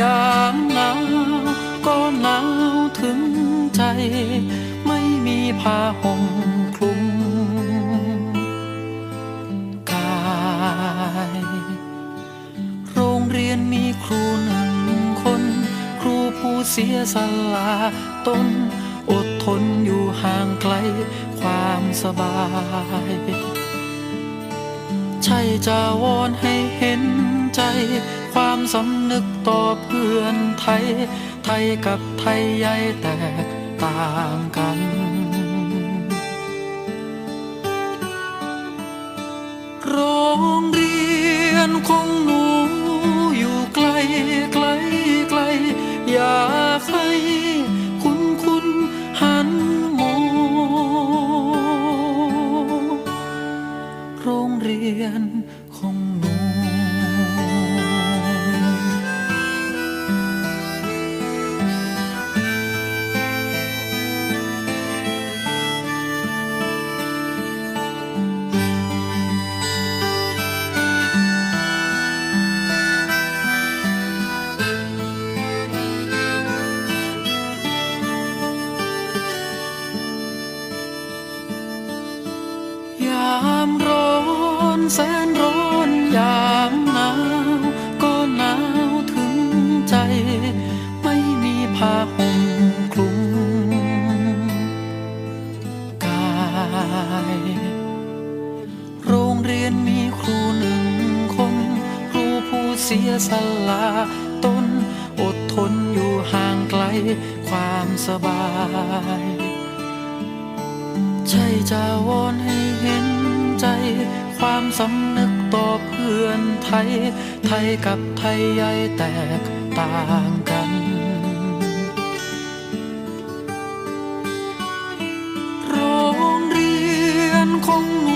ยามหนาวก็หนาวถึงใจ ไม่มีผ้าห่มคลุมกาย โรงเรียนมีครูหนึ่งคน ครูผู้เสียสละตนอดทนอยู่ห่างไกลความสบาย ใช่จะวอนใความสำนึกต่อเพื่อนไทย ไทยกับไทยใหญ่แตกต่างกันโรงเรียนของหนู แสนร้อนยามหนาวก็หนาวถึงใจ ไม่มีผ้าห่มคลุมกาย โรงเรียนมีครูหนึ่งคน ครูผู้เสียสละตนอดทนอยู่ห่างไกลความสบายใช่จะวอนให้เห็นใจ ความสำนึกต่อเพื่อนไทย ไทยกับไทยใหญ่แตกต่างกัน โรงเรียนของหนู